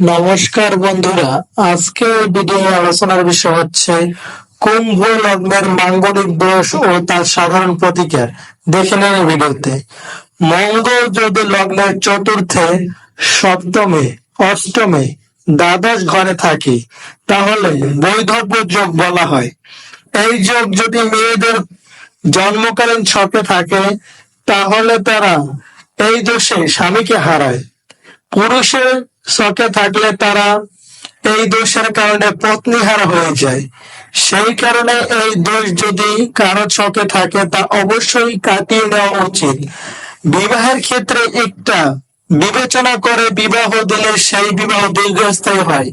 নমস্কার বন্ধুরা আজকে ভিডিও আলোচনার বিষয় হচ্ছে কুম্ভ লগ্নের মাঙ্গলিক দোষ ও তার সাধারণ প্রতিকার। দেখে নেন ভিডিওতে। মঙ্গল যদি লগ্নের চতুর্থে, সপ্তমে, অষ্টমে দ্বাদশ ঘরে থাকে, তাহলে বৈধব্য যোগ বলা হয়। এই যোগ যদি মেয়েদের জন্মকালীন ছকে থাকে, তাহলে তারা এই দোষে স্বামীকে হারায়। পুরুষের শখে থাকলে তারা এই দোষের কারণে পত্নীহারা হয়ে যায়। সেই কারণে এই দোষ যদি কারও ছকে থাকে, তা অবশ্যই কাটিয়ে নেওয়া উচিত। বিবাহের ক্ষেত্রে একটা বিবেচনা করে বিবাহ দিলে সেই বিবাহ দীর্ঘস্থায়ী হয়।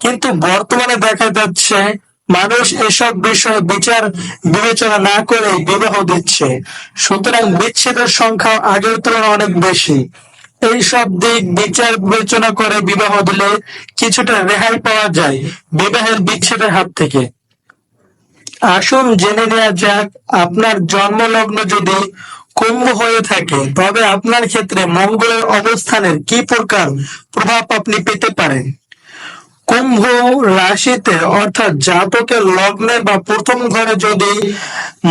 কিন্তু বর্তমানে দেখা যাচ্ছে, মানুষ এসব বিষয়ে বিচার বিবেচনা না করে বিবাহ দিচ্ছে। সুতরাং বিচ্ছেদের সংখ্যা আগের তুলনায় অনেক বেশি। এই সব দিক বিচার বিবেচনা করে বিবাহ দিলে কিছুটা রেহাই পাওয়া যায় বিবাহের বিচ্ছেদের হাত থেকে। আসুন জেনে নেওয়া যাক, আপনার জন্মলগ্ন যদি কুম্ভ হয়ে থাকে, তবে আপনার ক্ষেত্রে মঙ্গলের অবস্থানের কি প্রকার প্রভাব আপনি পেতে পারেন? কুম্ভ রাশিতে অর্থাৎ জাতকের লগ্নে বা প্রথম ঘরে যদি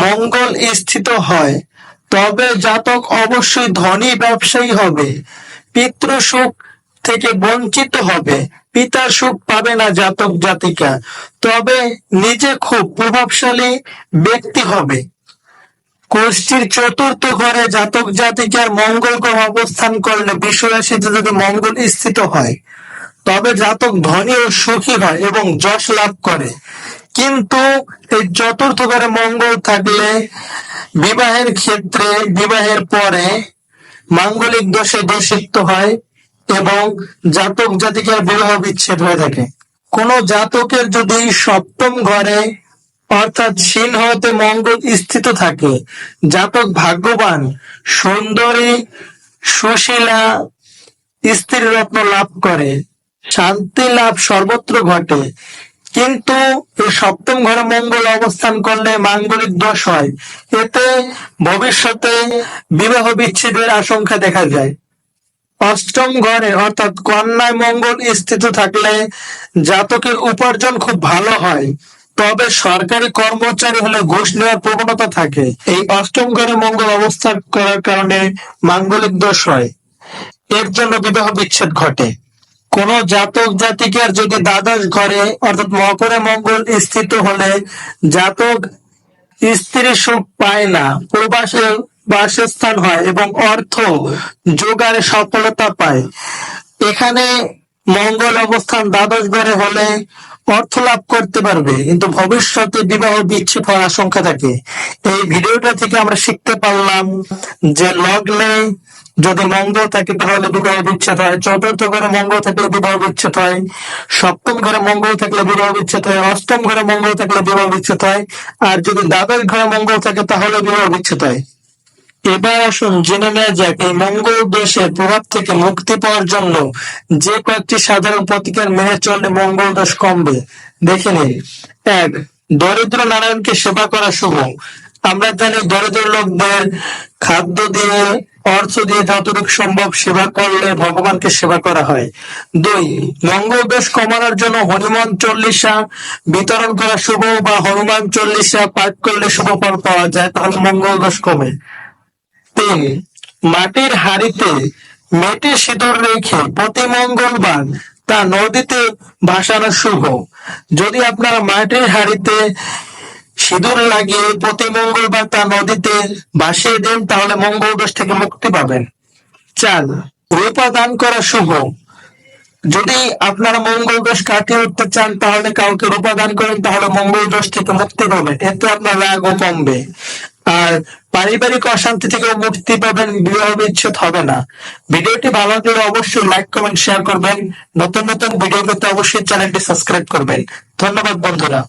মঙ্গল স্থিত হয় তবে জাতক অবশ্যই ধনী ব্যবসায়ী হবে। পিতৃ সুখ থেকে বঞ্চিত হবে। পিতার সুখ পাবে না জাতক জাতিকা। তবে নিজে খুব প্রভাবশালী ব্যক্তি হবে। কোষ্ঠীর চতুর্থ ঘরে জাতক জাতিকার মঙ্গল গ্রহ অবস্থান করলে বিশ্বরাশিতে যদি মঙ্গল স্থিত হয়, তবে জাতক ধনী ও সুখী হয় এবং যশ লাভ করে। কিন্তু এই চতুর্থ ঘরে মঙ্গল থাকলে বিবাহের ক্ষেত্রে, বিবাহের পরে মাঙ্গলিক দোষে দোষিত হয় এবং জাতক জাতিকার বিবাহ বিচ্ছেদ হয়ে থাকে। কোন জাতকের যদি সপ্তম ঘরে অর্থাৎ সিংহতে মঙ্গল স্থিত থাকে, জাতক ভাগ্যবান, সুন্দরী, সুশীলা স্ত্রী রত্ন লাভ করে, শান্তি লাভ সর্বত্র ঘটে কিন্তু এই সপ্তম ঘরে মঙ্গল অবস্থান করলে মাঙ্গলিক দোষ হয়। এতে ভবিষ্যতে বিবাহ বিচ্ছেদের আশঙ্কা দেখা যায়। অষ্টম ঘরে, অর্থাৎ কন্যায় মঙ্গল স্থিত থাকলে জাতকের উপার্জন খুব ভালো হয়। তবে সরকারি কর্মচারী হলে ঘুষ নেওয়ার প্রবণতা থাকে। এই অষ্টম ঘরে মঙ্গল অবস্থান করার কারণে মাঙ্গলিক দোষ হয়। এর জন্য বিবাহ বিচ্ছেদ ঘটে। কোন জাতক জাতিকার যদি দ্বাদশ ঘরে, অর্থাৎ মকরে মঙ্গল স্থিত হলে, জাতক স্ত্রী সুখ পায় না প্রবাসে বাসস্থান হয় এবং অর্থ জোগাড়ে সফলতা পায়। এখানে মঙ্গল অবস্থান দ্বাদশ ঘরে হলে অর্থ লাভ করতে পারবে, কিন্তু ভবিষ্যতে বিবাহ বিচ্ছেদ হওয়ার আশঙ্কা থাকে। এই ভিডিওটা থেকে আমরা শিখতে পারলাম যে লগ্নে যদি মঙ্গল থাকে তাহলে বিবাহ বিচ্ছেদ হয়। চতুর্থ ঘরে মঙ্গল থাকলে বিবাহ বিচ্ছেদ হয়। সপ্তম ঘরে মঙ্গল থাকলে বিবাহ বিচ্ছেদ হয়। অষ্টম ঘরে মঙ্গল থাকলে বিবাহ বিচ্ছেদ হয়। আর যদি দ্বাদশ ঘরে মঙ্গল থাকে তাহলে বিবাহ বিচ্ছেদ হয়। এবার আসুন জেনে নেওয়া যাক, এই মঙ্গল দোষের প্রভাব থেকে মুক্তি পাওয়ার জন্য যে কয়েকটি সাধারণ প্রতিকার মেনে চললে মঙ্গল দোষ কমবে। দেখে নিন। এক, দরিদ্র নারায়ণকে সেবা করা শুভ। আমরা জানি দরিদ্র লোকদের খাদ্য দিয়ে, অর্থ দিয়ে যতটুকু সম্ভব সেবা করলে ভগবানকে সেবা করা হয়। দুই, মঙ্গল দোষ কমানোর জন্য হনুমান চল্লিশা বিতরণ করা শুভ বা হনুমান চল্লিশা পাঠ করলে শুভ ফল পাওয়া যায়, তাহলে মঙ্গল দোষ কমে। তিন, মাটির হাড়িতে মেটে সিঁদুর রেখে প্রতি মঙ্গলবার তা নদীতে ভাসানো শুভ। যদি আপনারা মাটির হাড়িতে সিঁদুর লাগিয়ে প্রতি মঙ্গলবার তা নদীতে ভাসিয়ে দেন, তাহলে মঙ্গল দোষ থেকে মুক্তি পাবেন। চার রূপা দান করা শুভ। যদি আপনারা মঙ্গল দোষ কাটিয়ে উঠতে চান, তাহলে কাউকে রূপা দান করেন, তাহলে মঙ্গল দোষ থেকে মুক্তি পাবেন। এতে আপনার রাগও কমবে। আর পারিবারিক অশান্তি থেকে মুক্তি পাবেন, বিবাহ বিচ্ছেদ হবে না। ভিডিওটি ভালো লাগলে অবশ্যই লাইক, কমেন্ট শেয়ার করবেন। নতুন নতুন ভিডিও পেতে অবশ্যই চ্যানেলটি সাবস্ক্রাইব করবেন। ধন্যবাদ, বন্ধুরা।